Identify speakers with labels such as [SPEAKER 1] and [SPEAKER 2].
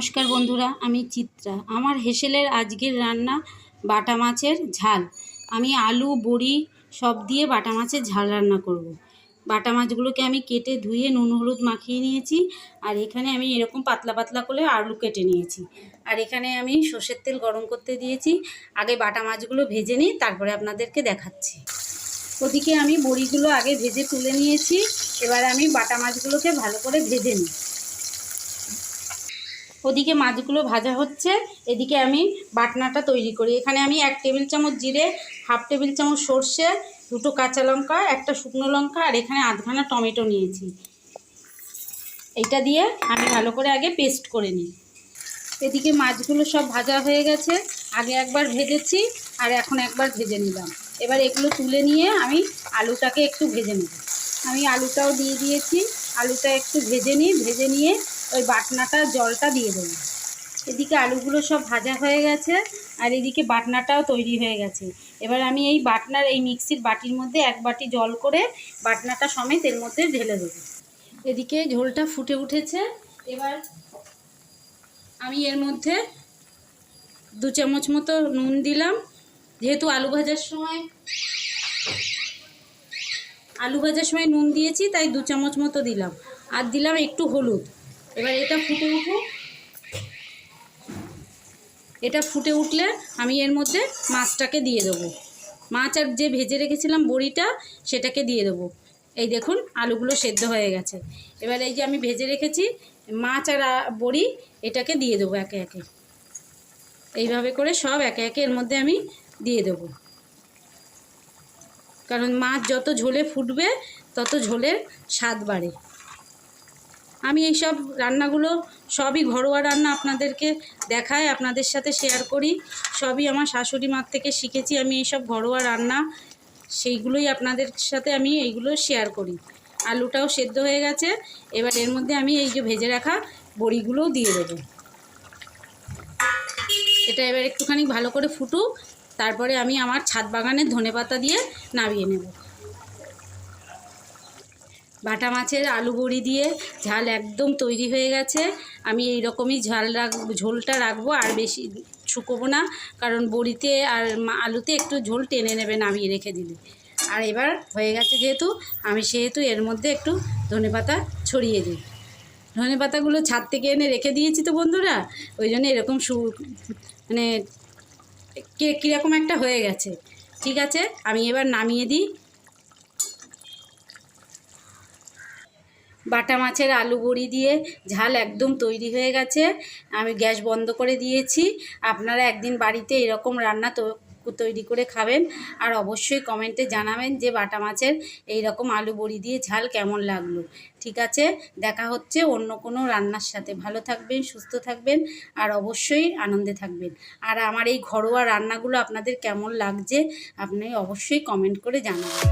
[SPEAKER 1] নমস্কার বন্ধুরা, আমি চিত্রা। আমার হেসেলের আজকের রান্না বাটা মাছের ঝাল। আমি আলু, বড়ি সব দিয়ে বাটা মাছের ঝাল রান্না করব। বাটা মাছগুলোকে আমি কেটে ধুয়ে নুন, হলুদ মাখিয়ে নিয়েছি। আর এখানে আমি এরকম পাতলা পাতলা করে আলু কেটে নিয়েছি। আর এখানে আমি সর্ষের তেল গরম করতে দিয়েছি। আগে বাটা মাছগুলো ভেজে নিই, তারপরে আপনাদেরকে দেখাচ্ছি। ওদিকে আমি বড়িগুলো আগে ভেজে তুলে নিয়েছি। এবার আমি বাটা মাছগুলোকে ভালো করে ভেজে নিই। ওদিকে মাছগুলো ভাজা হচ্ছে, এদিকে আমি বাটনাটা তৈরি করি। এখানে আমি এক টেবিল চামচ জিরে, হাফ টেবিল চামচ সর্ষে, দুটো কাঁচা লঙ্কা, একটা শুকনো লঙ্কা, আর এখানে আধখানা টমেটো নিয়েছি। এইটা দিয়ে আমি ভালো করে আগে পেস্ট করে নিই। এদিকে মাছগুলো সব ভাজা হয়ে গেছে, আগে একবার ভেজেছি, আর এখন একবার ভেজে নিলাম। এবার এগুলো তুলে নিয়ে আমি আলুটাকে একটু ভেজে নেব। আমি আলুটাও দিয়ে দিয়েছি, আলুটা একটু ভেজে নিই, ভেজে নিয়ে ওই বাটনাটা, জলটা দিয়ে দেবো। এদিকে আলুগুলো সব ভাজা হয়ে গেছে, আর এদিকে বাটনাটাও তৈরি হয়ে গেছে। এবার আমি এই বাটনার, এই মিক্সির বাটির মধ্যে এক বাটি জল করে বাটনাটা সমেত এর মধ্যে ঢেলে দেবো। এদিকে ঝোলটা ফুটে উঠেছে। এবার আমি এর মধ্যে দু চামচ মতো নুন দিলাম। যেহেতু আলু ভাজার সময়, আলু ভাজার সময় নুন দিয়েছি, তাই দু চামচ মতো দিলাম। আর দিলাম একটু হলুদ। এবার এটা ফুটে উঠুক। এটা ফুটে উঠলে আমি এর মধ্যে মাছটাকে দিয়ে দেবো। মাছ আর যে ভেজে রেখেছিলাম বড়িটা, সেটাকে দিয়ে দেবো। এই দেখুন, আলুগুলো সেদ্ধ হয়ে গেছে। এবার এই যে আমি ভেজে রেখেছি, মাছ আর বড়ি, এটাকে দিয়ে দেবো একে একে। এইভাবে করে সব একে একে এর মধ্যে আমি দিয়ে দেবো। কারণ মাছ যত ঝোলে ফুটবে, তত ঝোলের স্বাদ বাড়ে। আমি এই সব রান্নাগুলো সবই ঘরোয়া রান্না আপনাদেরকে দেখাই, আপনাদের সাথে শেয়ার করি। সবই আমার শাশুড়ি মার থেকে শিখেছি আমি এইসব ঘরোয়া রান্না। সেইগুলোই আপনাদের সাথে আমি এইগুলো শেয়ার করি। আলুটাও সেদ্ধ হয়ে গেছে, এবার এর মধ্যে আমি এই যে ভেজে রাখা বড়িগুলোও দিয়ে দেবো। এটা এবার একটুখানি ভালো করে ফুটুক, তারপরে আমি আমার ছাদ বাগানের ধনেপাতা দিয়ে নামিয়ে নেব। বাটা মাছের আলু বড়ি দিয়ে ঝাল একদম তৈরি হয়ে গেছে। আমি এই রকমই ঝাল রাখ, ঝোলটা রাখব আর বেশি শুকোবো না, কারণ বড়িতে আর আলুতে একটু ঝোল টেনে নেবে নামিয়ে রেখে দিলে। আর এবার হয়ে গেছে যেহেতু, আমি সেহেতু এর মধ্যে একটু ধনেপাতা ছড়িয়ে দিই। ধনে পাতাগুলো ছাদ থেকে এনে রেখে দিয়েছি তো বন্ধুরা, ওই জন্য এরকম সু মানে কীরকম একটা হয়ে গেছে। ঠিক আছে, আমি এবার নামিয়ে দিই। বাটা মাছের আলু বড়ি দিয়ে ঝাল একদম তৈরি হয়ে গেছে। আমি গ্যাস বন্ধ করে দিয়েছি। আপনারা একদিন বাড়িতে এরকম রান্না তো তৈরি করে খাবেন। আর অবশ্যই কমেন্টে জানাবেন যে বাটা মাছের এই রকম আলু বড়ি দিয়ে ঝাল কেমন লাগল। ঠিক আছে? দেখা হচ্ছে অন্য কোনো রান্নার সাথে। ভালো থাকবেন, সুস্থ থাকবেন, আর অবশ্যই আনন্দে থাকবেন। আর আমার এই ঘরোয়া রান্নাগুলো আপনাদের কেমন লাগছে, আপনি অবশ্যই কমেন্ট করে জানাবেন।